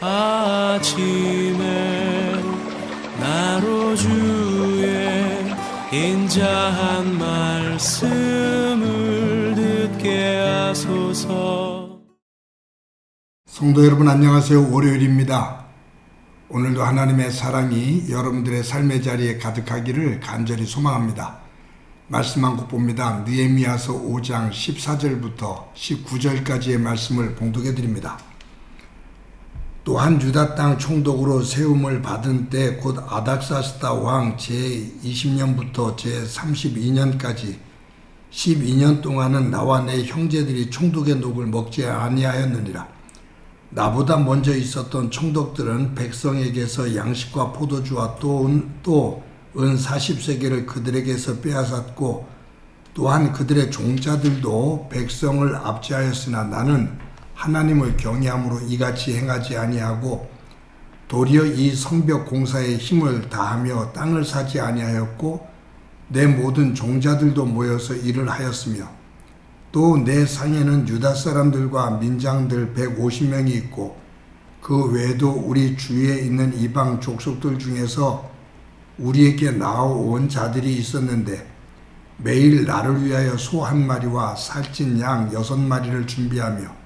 아침에 나로 주의 인자한 말씀을 듣게 하소서 성도 여러분 안녕하세요. 월요일입니다. 오늘도 하나님의 사랑이 여러분들의 삶의 자리에 가득하기를 간절히 소망합니다. 말씀 한 곡 봅니다. 느헤미야서 5장 14절부터 19절까지의 말씀을 봉독해 드립니다. 또한 유다 땅 총독으로 세움을 받은 때 곧 아닥사스다 왕 제20년부터 제32년까지 12년 동안은 나와 내 형제들이 총독의 녹을 먹지 아니하였느니라. 나보다 먼저 있었던 총독들은 백성에게서 양식과 포도주와 또은 은 40세계를 그들에게서 빼앗았고 또한 그들의 종자들도 백성을 압제하였으나 나는 하나님을 경외함으로 이같이 행하지 아니하고 도리어 이 성벽 공사에 힘을 다하며 땅을 사지 아니하였고 내 모든 종자들도 모여서 일을 하였으며 또 내 상에는 유다 사람들과 민장들 150명이 있고 그 외에도 우리 주위에 있는 이방 족속들 중에서 우리에게 나온 자들이 있었는데 매일 나를 위하여 소 한 마리와 살찐 양 여섯 마리를 준비하며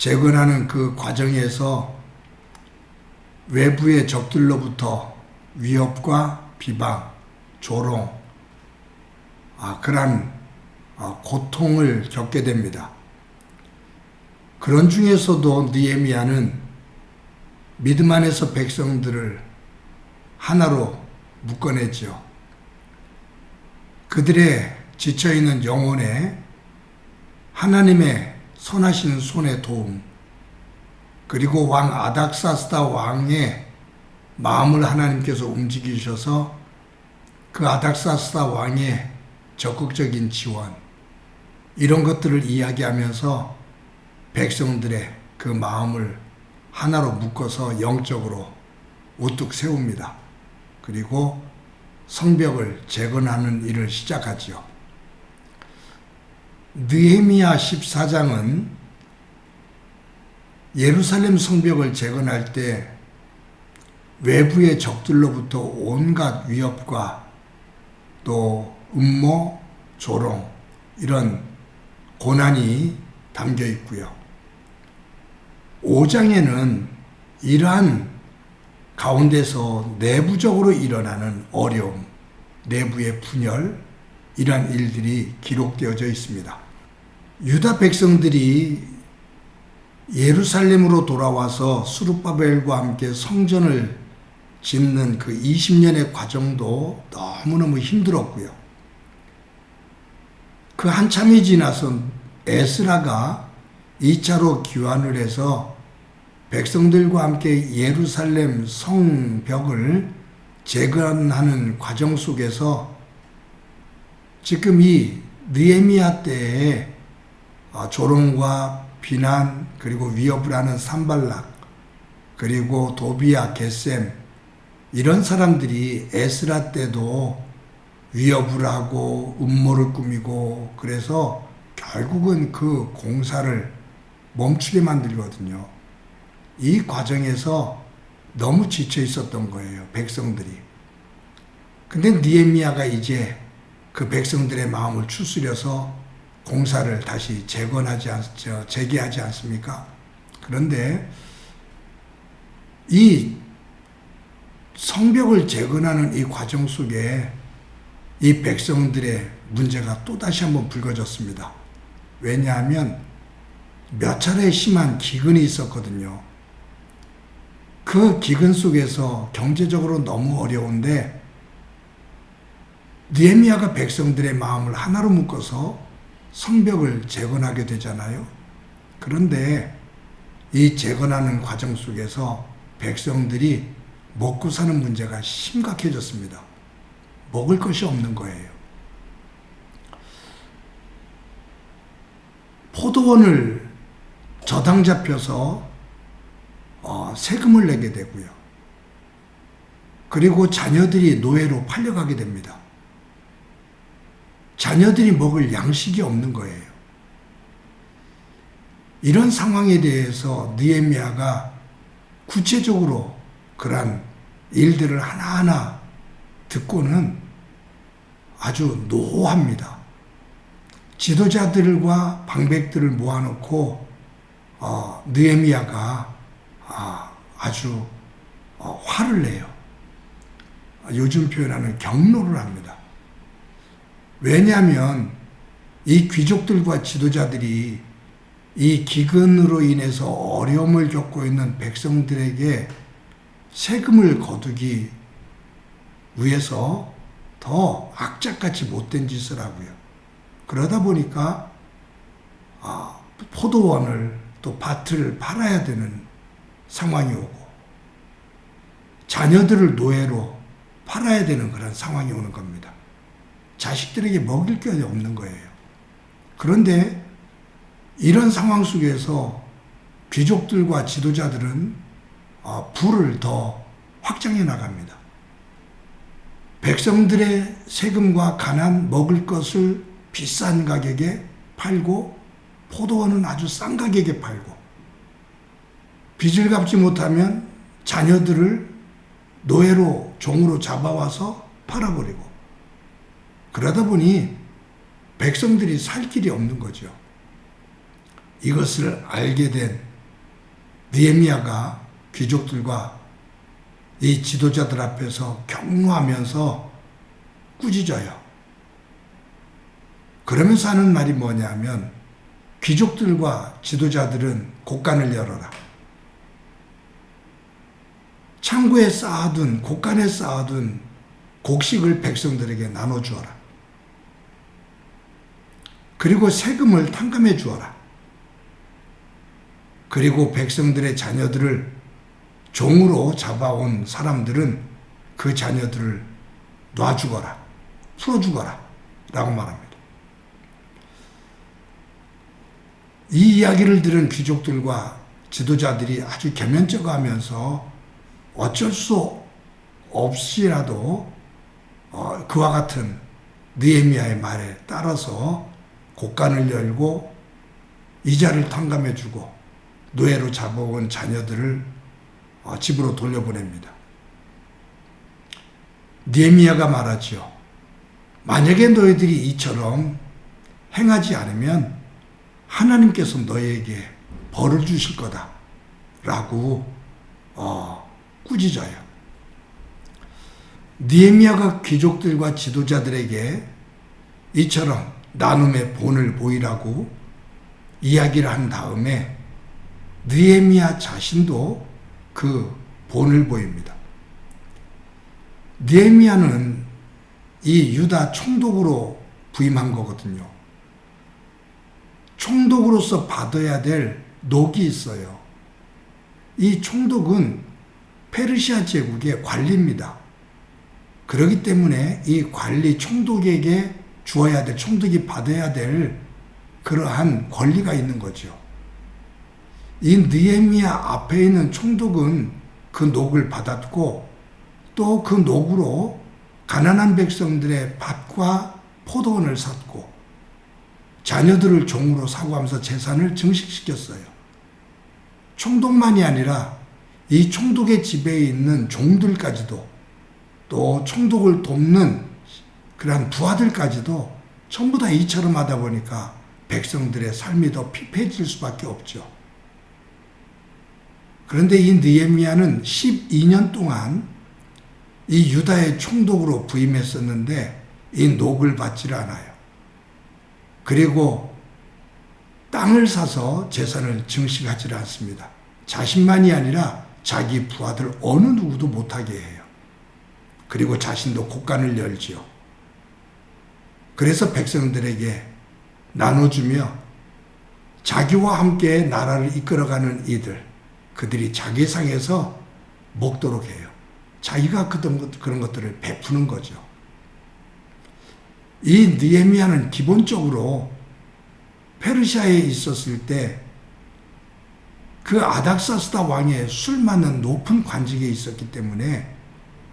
재건하는 그 과정에서 외부의 적들로부터 위협과 비방, 조롱, 아, 그러한 아, 고통을 겪게 됩니다. 그런 중에서도 느헤미야는 믿음 안에서 백성들을 하나로 묶어내지요. 그들의 지쳐있는 영혼에 하나님의 선하신 손의 도움, 그리고 왕 아닥사스다 왕의 마음을 하나님께서 움직이셔서 그 아닥사스다 왕의 적극적인 지원, 이런 것들을 이야기하면서 백성들의 그 마음을 하나로 묶어서 영적으로 우뚝 세웁니다. 그리고 성벽을 재건하는 일을 시작하지요. 느헤미야 14장은 예루살렘 성벽을 재건할 때 외부의 적들로부터 온갖 위협과 또 음모, 조롱 이런 고난이 담겨 있고요. 5장에는 이러한 가운데서 내부적으로 일어나는 어려움, 내부의 분열, 이러한 일들이 기록되어져 있습니다. 유다 백성들이 예루살렘으로 돌아와서 수르바벨과 함께 성전을 짓는 그 20년의 과정도 너무너무 힘들었고요. 그 한참이 지나서 에스라가 2차로 귀환을 해서 백성들과 함께 예루살렘 성벽을 재건하는 과정 속에서 지금 이 느에미아 때에 어, 조롱과 비난 그리고 위협을 하는 산발락 그리고 도비아 게셈 이런 사람들이 에스라 때도 위협을 하고 음모를 꾸미고 그래서 결국은 그 공사를 멈추게 만들거든요. 이 과정에서 너무 지쳐 있었던 거예요. 백성들이. 근데 니에미아가 이제 그 백성들의 마음을 추스려서 공사를 다시 재건하지 않, 재개하지 않습니까? 그런데 이 성벽을 재건하는 이 과정 속에 이 백성들의 문제가 또 다시 한번 불거졌습니다. 왜냐하면 몇 차례 심한 기근이 있었거든요. 그 기근 속에서 경제적으로 너무 어려운데 니에미아가 백성들의 마음을 하나로 묶어서 성벽을 재건하게 되잖아요. 그런데 이 재건하는 과정 속에서 백성들이 먹고 사는 문제가 심각해졌습니다. 먹을 것이 없는 거예요. 포도원을 저당 잡혀서 어, 세금을 내게 되고요. 그리고 자녀들이 노예로 팔려가게 됩니다. 자녀들이 먹을 양식이 없는 거예요. 이런 상황에 대해서 느헤미야가 구체적으로 그러한 일들을 하나하나 듣고는 아주 노합니다. 지도자들과 방백들을 모아놓고 어, 느헤미야가 아, 아주 어, 화를 내요. 요즘 표현하는 경로를 합니다. 왜냐하면 이 귀족들과 지도자들이 이 기근으로 인해서 어려움을 겪고 있는 백성들에게 세금을 거두기 위해서 더 악착같이 못된 짓을 하고요. 그러다 보니까 아, 포도원을 또 밭을 팔아야 되는 상황이 오고 자녀들을 노예로 팔아야 되는 그런 상황이 오는 겁니다. 자식들에게 먹일 게 없는 거예요. 그런데 이런 상황 속에서 귀족들과 지도자들은 어, 부를 더 확장해 나갑니다. 백성들의 세금과 가난 먹을 것을 비싼 가격에 팔고 포도원은 아주 싼 가격에 팔고 빚을 갚지 못하면 자녀들을 노예로 종으로 잡아와서 팔아버리고 그러다 보니 백성들이 살 길이 없는 거죠. 이것을 알게 된 니에미아가 귀족들과 이 지도자들 앞에서 경로하면서 꾸짖어요. 그러면서 하는 말이 뭐냐면 귀족들과 지도자들은 곳간을 열어라. 창고에 쌓아둔 곳간에 쌓아둔 곡식을 백성들에게 나눠주어라. 그리고 세금을 탕감해 주어라. 그리고 백성들의 자녀들을 종으로 잡아온 사람들은 그 자녀들을 놔주거라, 풀어주거라, 라고 말합니다. 이 이야기를 들은 귀족들과 지도자들이 아주 개면쩍어 하면서 어쩔 수 없이라도 어, 그와 같은 느헤미야의 말에 따라서 곳간을 열고 이자를 탕감해 주고 노예로 잡아온 자녀들을 어, 집으로 돌려보냅니다. 느헤미야가 말하지요. 만약에 너희들이 이처럼 행하지 않으면 하나님께서 너희에게 벌을 주실 거다. 라고 어, 꾸짖어요. 니에미아가 귀족들과 지도자들에게 이처럼 나눔의 본을 보이라고 이야기를 한 다음에 느헤미야 자신도 그 본을 보입니다. 느헤미야는 이 유다 총독으로 부임한 거거든요. 총독으로서 받아야 될 녹이 있어요. 이 총독은 페르시아 제국의 관리입니다. 그렇기 때문에 이 관리 총독에게 주어야 될, 총독이 받아야 될 그러한 권리가 있는 거죠. 이 느헤미야 앞에 있는 총독은 그 녹을 받았고 또 그 녹으로 가난한 백성들의 밭과 포도원을 샀고 자녀들을 종으로 사고 하면서 재산을 증식시켰어요. 총독만이 아니라 이 총독의 집에 있는 종들까지도 또 총독을 돕는 그러한 부하들까지도 전부 다 이처럼 하다 보니까 백성들의 삶이 더 피폐해질 수밖에 없죠. 그런데 이 느헤미야는 12년 동안 이 유다의 총독으로 부임했었는데 이 녹을 받질 않아요. 그리고 땅을 사서 재산을 증식하지 않습니다. 자신만이 아니라 자기 부하들 어느 누구도 못하게 해요. 그리고 자신도 곳간을 열지요. 그래서 백성들에게 나눠주며 자기와 함께 나라를 이끌어가는 이들, 그들이 자기 상에서 먹도록 해요. 자기가 그런, 것들을 베푸는 거죠. 이 느헤미야는 기본적으로 페르시아에 있었을 때 그 아닥사스다 왕의 술 맞는 높은 관직에 있었기 때문에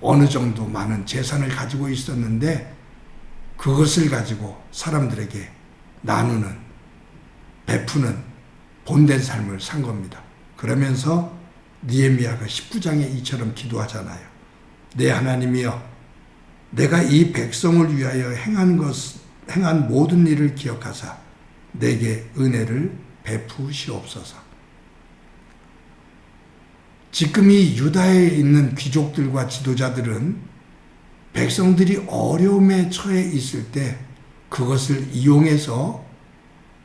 어느 정도 많은 재산을 가지고 있었는데 그것을 가지고 사람들에게 나누는 베푸는 본된 삶을 산 겁니다. 그러면서 니에미아가 19장에 이처럼 기도하잖아요. 내 하나님이여 내가 이 백성을 위하여 행한 것 행한 모든 일을 기억하사 내게 은혜를 베푸시옵소서. 지금 이 유다에 있는 귀족들과 지도자들은 백성들이 어려움에 처해 있을 때 그것을 이용해서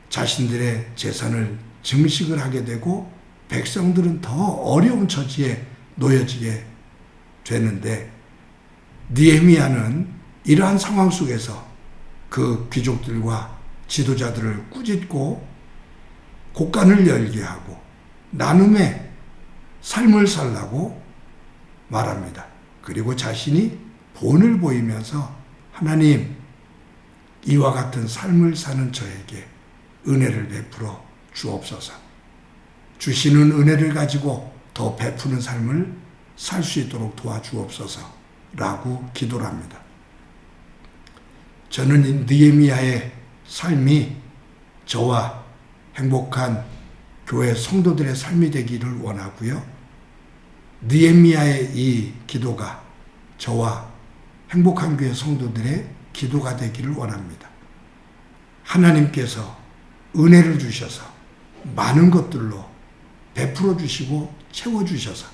자신들의 재산을 증식을 하게 되고 백성들은 더 어려운 처지에 놓여지게 되는데 니에미아는 이러한 상황 속에서 그 귀족들과 지도자들을 꾸짖고 곡간을 열게 하고 나눔의 삶을 살라고 말합니다. 그리고 자신이 본을 보이면서 하나님 이와 같은 삶을 사는 저에게 은혜를 베풀어 주옵소서. 주시는 은혜를 가지고 더 베푸는 삶을 살 수 있도록 도와주옵소서. 라고 기도를 합니다. 저는 이 느헤미야의 삶이 저와 행복한 교회 성도들의 삶이 되기를 원하고요. 느헤미야의 이 기도가 저와 행복한 교회 성도들의 기도가 되기를 원합니다. 하나님께서 은혜를 주셔서 많은 것들로 베풀어 주시고 채워 주셔서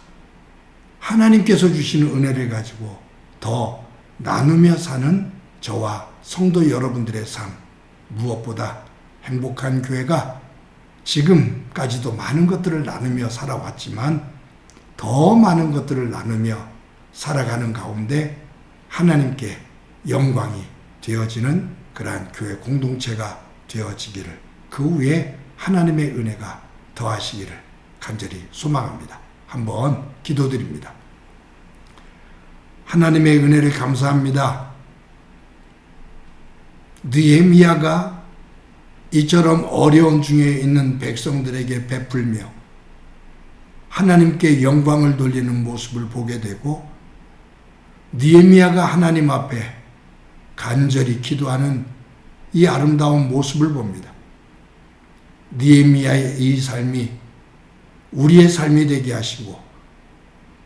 하나님께서 주시는 은혜를 가지고 더 나누며 사는 저와 성도 여러분들의 삶 무엇보다 행복한 교회가 지금까지도 많은 것들을 나누며 살아왔지만 더 많은 것들을 나누며 살아가는 가운데 하나님께 영광이 되어지는 그러한 교회 공동체가 되어지기를 그 위에 하나님의 은혜가 더하시기를 간절히 소망합니다. 한번 기도드립니다. 하나님의 은혜를 감사합니다. 느헤미야가 이처럼 어려운 중에 있는 백성들에게 베풀며 하나님께 영광을 돌리는 모습을 보게 되고 느헤미야가 하나님 앞에 간절히 기도하는 이 아름다운 모습을 봅니다. 느헤미야의 이 삶이 우리의 삶이 되게 하시고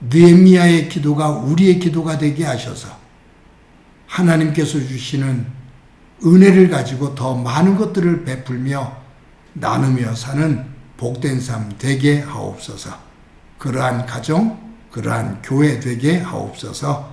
느헤미야의 기도가 우리의 기도가 되게 하셔서 하나님께서 주시는 은혜를 가지고 더 많은 것들을 베풀며 나누며 사는 복된 삶 되게 하옵소서. 그러한 가정, 그러한 교회 되게 하옵소서.